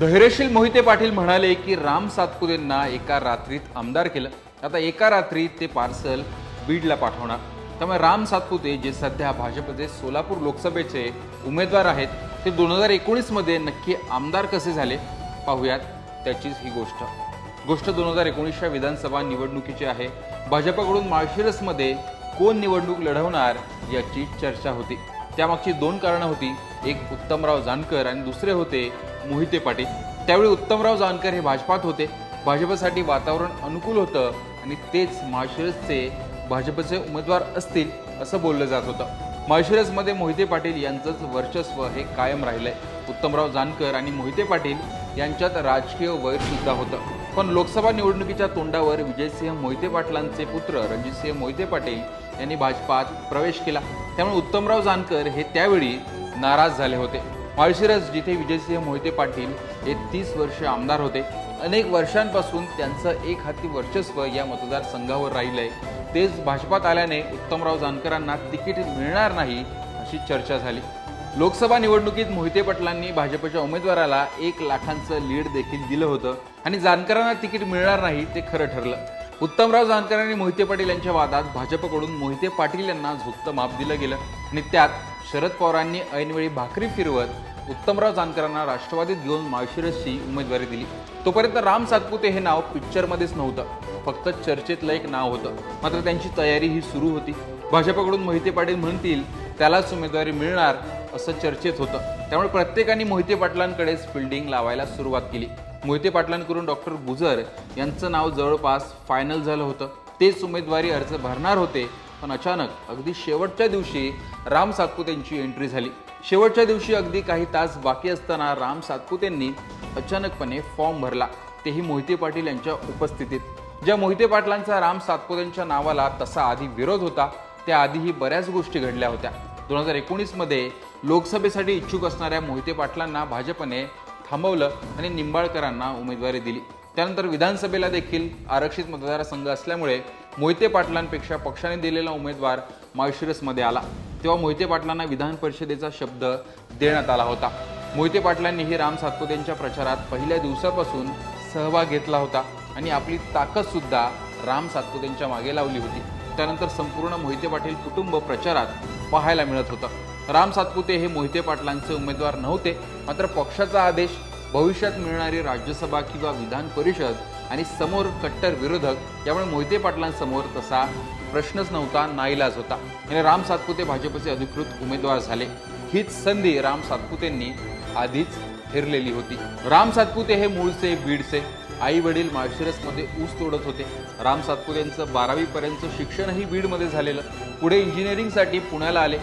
धैर्यशील मोहिते पाटील म्हणाले की राम सातपुतेंना एका रात्रीत आमदार केलं. आता एका रात्रीत ते पार्सल बीडला पाठवणार. त्यामुळे राम सातपुते जे सध्या भाजपचे सोलापूर लोकसभेचे उमेदवार आहेत ते दोन हजार एकोणीसमध्ये नक्की आमदार कसे झाले? पाहूयात. त्याचीच ही गोष्ट. गोष्ट दोन हजार एकोणीसच्या विधानसभा निवडणुकीची आहे. भाजपकडून माळशिरसमध्ये कोण निवडणूक लढवणार याची चर्चा होती. त्यामागची दोन कारणं होती. एक उत्तमराव जानकर आणि दुसरे होते मोहिते पाटील. त्यावेळी उत्तमराव जानकर हे भाजपात होते. भाजपसाठी वातावरण अनुकूल होतं आणि तेच माळशिरसचे भाजपचे उमेदवार असतील असं बोललं जात होतं. माळशिरसमध्ये मोहिते पाटील यांचंच वर्चस्व हे कायम राहिलंय. उत्तमराव जानकर आणि मोहिते पाटील यांच्यात राजकीय वैरसुद्धा होतं. पण लोकसभा निवडणुकीच्या तोंडावर विजयसिंह मोहिते पाटलांचे पुत्र रणजितसिंह मोहिते पाटील यांनी भाजपात प्रवेश केला. त्यामुळे उत्तमराव जानकर हे त्यावेळी नाराज झाले होते. माळशिरस जिथे विजयसिंह मोहिते पाटील हे तीस वर्ष आमदार होते अनेक वर्षांपासून त्यांचं एक हाती वर्चस्व या मतदारसंघावर राहिलं आहे तेच भाजपात आल्याने उत्तमराव जानकरांना तिकीट मिळणार नाही अशी चर्चा झाली. लोकसभा निवडणुकीत मोहिते पाटलांनी भाजपच्या उमेदवाराला एक लाखांचं लीड देखील दिलं होतं आणि जानकरांना तिकीट मिळणार नाही ते खरं ठरलं. उत्तमराव जानकर आणि मोहिते पाटील यांच्या वादात भाजपकडून मोहिते पाटील यांना झुकतं माप दिलं गेलं. आणि त्यात शरद पवारांनी ऐनवेळी भाकरी फिरवत उत्तमराव जानकरांना राष्ट्रवादीत घेऊन माळशिरसची उमेदवारी दिली. तोपर्यंत राम सातपुते हे नाव पिक्चरमध्येच नव्हतं. फक्त चर्चेतलं एक नाव होतं. मात्र त्यांची तयारी ही सुरू होती. भाजपकडून मोहिते पाटील म्हणतील त्यालाच उमेदवारी मिळणार असं चर्चेत होतं. त्यामुळे प्रत्येकाने मोहिते पाटलांकडेच फिल्डिंग लावायला सुरुवात केली. मोहिते पाटलांकडून डॉक्टर गुजर यांचं नाव जवळपास फायनल झालं होतं. तेच उमेदवारी अर्ज भरणार होते पण अचानक अगदी शेवटच्या दिवशी राम सातपुतेंची एंट्री झाली. शेवटच्या दिवशी अगदी काही तास बाकी असताना राम सातपुतेंनी अचानकपणे फॉर्म भरला. तेही मोहिते पाटील यांच्या उपस्थितीत. ज्या मोहिते पाटलांचा राम सातपुतेंच्या नावाला तसा आधी विरोध होता त्या आधीही बऱ्याच गोष्टी घडल्या होत्या. दोन हजार एकोणीसमध्ये लोकसभेसाठी इच्छुक असणाऱ्या मोहिते पाटलांना भाजपने थांबवलं आणि निंबाळकरांना उमेदवारी दिली. त्यानंतर विधानसभेला देखील आरक्षित मतदारसंघ असल्यामुळे मोहिते पाटलांपेक्षा पक्षाने दिलेला उमेदवार माळशिरसमध्ये आला. तेव्हा मोहिते पाटलांना विधान परिषदेचा शब्द देण्यात आला होता. मोहिते पाटलांनीही राम सातपुतेंच्या प्रचारात पहिल्या दिवसापासून सहभाग घेतला होता आणि आपली ताकदसुद्धा राम सातपुतेंच्या मागे लावली होती. त्यानंतर संपूर्ण मोहिते पाटील कुटुंब प्रचारात पाहायला मिळत होतं. राम सातपुते हे मोहिते पाटलांचे उमेदवार नव्हते मात्र पक्षाचा आदेश भविष्यात मिळणारी राज्यसभा किंवा विधान परिषद आणि समोर कट्टर विरोधक यामुळे मोहिते पाटलांसमोर तसा प्रश्नच नव्हता नाईलाज होता. आणि राम सातपुते भाजपचे अधिकृत उमेदवार झाले. हीच संधी राम सातपुतेंनी आधीच फिरलेली होती. राम सातपुते हे मूळचे बीडचे. आई वडील माळशिरसमध्ये ऊस तोडत होते. राम सातपुतेंचं बारावीपर्यंतचं शिक्षणही बीडमध्ये झालेलं. पुढे इंजिनिअरिंगसाठी पुण्याला आले.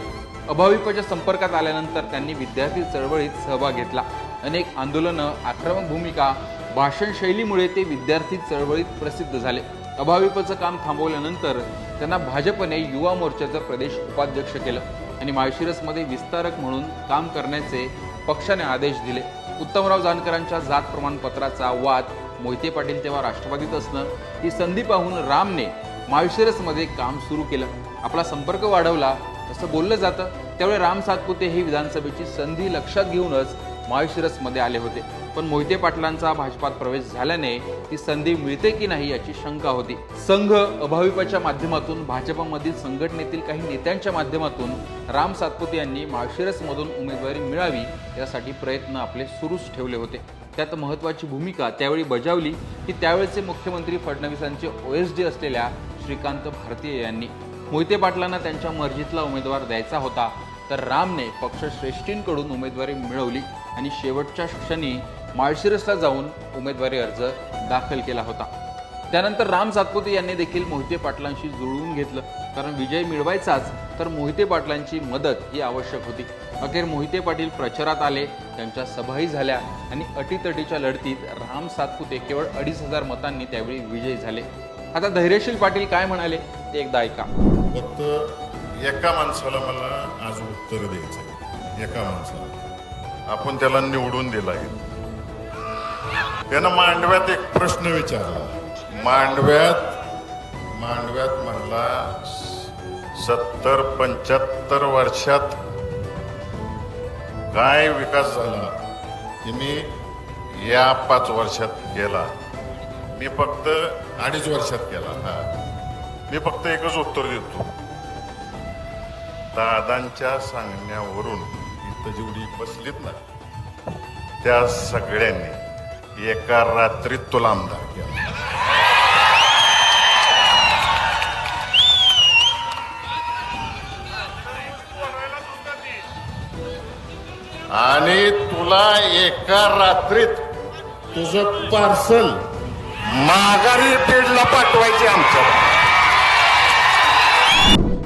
अभाविपच्या संपर्कात आल्यानंतर त्यांनी विद्यार्थी चळवळीत सहभाग घेतला. अनेक आंदोलनं आक्रमक भूमिका भाषणशैलीमुळे ते विद्यार्थी चळवळीत प्रसिद्ध झाले. अभाविपचं काम थांबवल्यानंतर त्यांना भाजपने युवा मोर्चाचं प्रदेश उपाध्यक्ष केलं आणि माळशिरसमध्ये विस्तारक म्हणून काम करण्याचे पक्षाने आदेश दिले. उत्तमराव जानकरांच्या जात प्रमाणपत्राचा वाद मोहिते पाटील तेव्हा राष्ट्रवादीत असणं ही संधी पाहून रामने माळशिरसमध्ये काम सुरू केलं. आपला संपर्क वाढवला असं बोललं जातं त्यावेळी राम सातपुते ही विधानसभेची संधी लक्षात घेऊनच माळशिरसमध्ये आले होते. पण मोहिते पाटलांचा भाजपात प्रवेश झाल्याने ती संधी मिळते की नाही याची शंका होती. संघ अभाविपाच्या माध्यमातून भाजपमधील संघटनेतील काही नेत्यांच्या माध्यमातून राम सातपुते यांनी माळशिरसमधून उमेदवारी मिळावी यासाठी प्रयत्न आपले सुरूच ठेवले होते. त्यात महत्त्वाची भूमिका त्यावेळी बजावली की त्यावेळचे मुख्यमंत्री फडणवीसांचे ओ एस डी असलेल्या श्रीकांत भारतीय यांनी. मोहिते पाटलांना त्यांच्या मर्जीतला उमेदवार द्यायचा होता तर रामने पक्षश्रेष्ठींकडून उमेदवारी मिळवली आणि शेवटच्या क्षणी माळशिरसला जाऊन उमेदवारी अर्ज दाखल केला होता. त्यानंतर राम सातपुते यांनी देखील मोहिते पाटलांशी जुळवून घेतलं कारण विजय मिळवायचाच तर मोहिते पाटलांची मदत ही आवश्यक होती. अखेर मोहिते पाटील प्रचारात आले त्यांच्या सभाही झाल्या आणि अटीतटीच्या लढतीत राम सातपुते केवळ अडीच हजार मतांनी त्यावेळी विजयी झाले. आता धैर्यशील पाटील काय म्हणाले ते एकदा ऐका. फक्त एका माणसाला मला आज उत्तर द्यायचं आहे एका माणसाला. आपण त्याला निवडून दिला त्यानं मांडव्यात एक प्रश्न विचारला. मांडव्यात मांडव्यात म्हणला सत्तर पंच्याहत्तर वर्षात काय विकास झाला? हे मी या पाच वर्षात केला. मी फक्त अडीच वर्षात केला. हा. मी फक्त एकच उत्तर देतो. दादांच्या सांगण्यावरून इथं जेवढी बसलीत ना त्या सगळ्यांनी एका रात्रीत तुला आमदार केला. आणि तुला एका रात्रीत तुझं पार्सल माघारी पेडला पाठवायचे आमच्या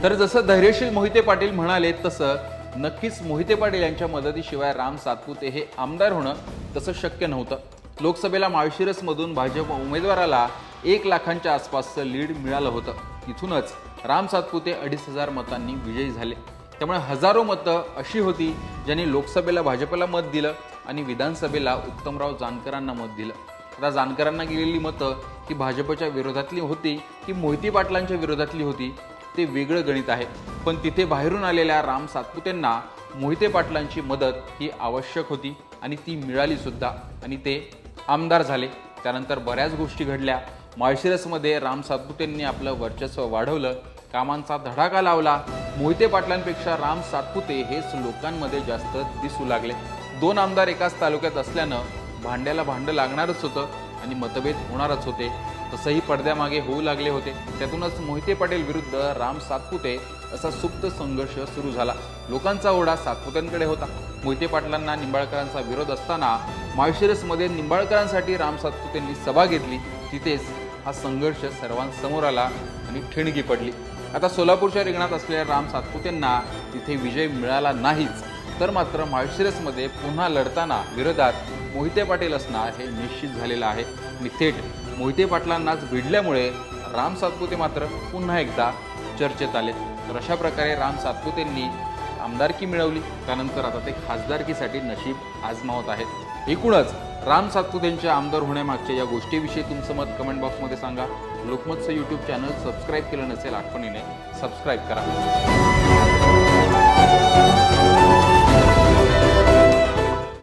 तर जसं धैर्यशील मोहिते पाटील म्हणाले तसं नक्कीच मोहिते पाटील यांच्या मदतीशिवाय राम सातपुते हे आमदार होणं तसं शक्य नव्हतं. लोकसभेला माळशिरसमधून भाजप उमेदवाराला एक लाखांच्या आसपासचं लीड मिळालं होतं. तिथूनच राम सातपुते अडीच हजार मतांनी विजयी झाले. त्यामुळे हजारो मतं अशी होती ज्यांनी लोकसभेला भाजपला मत दिलं आणि विधानसभेला उत्तमराव जानकरांना मत दिलं. आता जानकरांना गेलेली मतं ही भाजपच्या विरोधातली होती की मोहिती पाटलांच्या विरोधातली होती? ते वेगळं गणित आहे. पण तिथे बाहेरून आलेल्या राम सातपुतेंना मोहिते पाटलांची मदत ही आवश्यक होती आणि ती मिळाली सुद्धा. आणि ते आमदार झाले. त्यानंतर बऱ्याच गोष्टी घडल्या. माळशिरसमध्ये राम सातपुतेंनी आपलं वर्चस्व वाढवलं. कामांचा धडाका लावला. मोहिते पाटलांपेक्षा राम सातपुते हेच लोकांमध्ये जास्त दिसू लागले. दोन आमदार एकाच तालुक्यात असल्यानं भांड्याला भांडं लागणारच होतं. आणि मतभेद होणारच होते. तसंही पडद्यामागे होऊ लागले होते. त्यातूनच मोहिते पाटील विरुद्ध राम सातपुते असा सुप्त संघर्ष सुरू झाला. लोकांचा ओढा सातपुत्यांकडे होता. मोहिते पाटलांना निंबाळकरांचा विरोध असताना माळशिरसमध्ये निंबाळकरांसाठी राम सातपुतेंनी सभा घेतली. तिथेच हा संघर्ष सर्वांसमोर आला आणि ठिणगी पडली. आता सोलापूरच्या रिंगणात असलेल्या राम सातपुतेंना तिथे विजय मिळाला नाहीच. तर मात्र माळशिरसमध्ये पुन्हा लढताना विरोधात मोहिते पाटील असणार हे निश्चित झालेलं आहे. आणि थेट मोहिते पाटलांनाच भिडल्यामुळे राम सातपुते मात्र पुन्हा एकदा चर्चेत आले. तर अशा प्रकारे राम सातपुतेंनी आमदारकी मिळवली. त्यानंतर आता ते खासदारकीसाठी नशीब आजमावत आहेत. एकूणच राम सातपुतेंच्या आमदार होण्यामागच्या या गोष्टीविषयी तुमचं मत कमेंट बॉक्समध्ये सांगा. लोकमतचं यूट्यूब चॅनल सबस्क्राईब केलं नसेल आठवणीने सबस्क्राईब करा.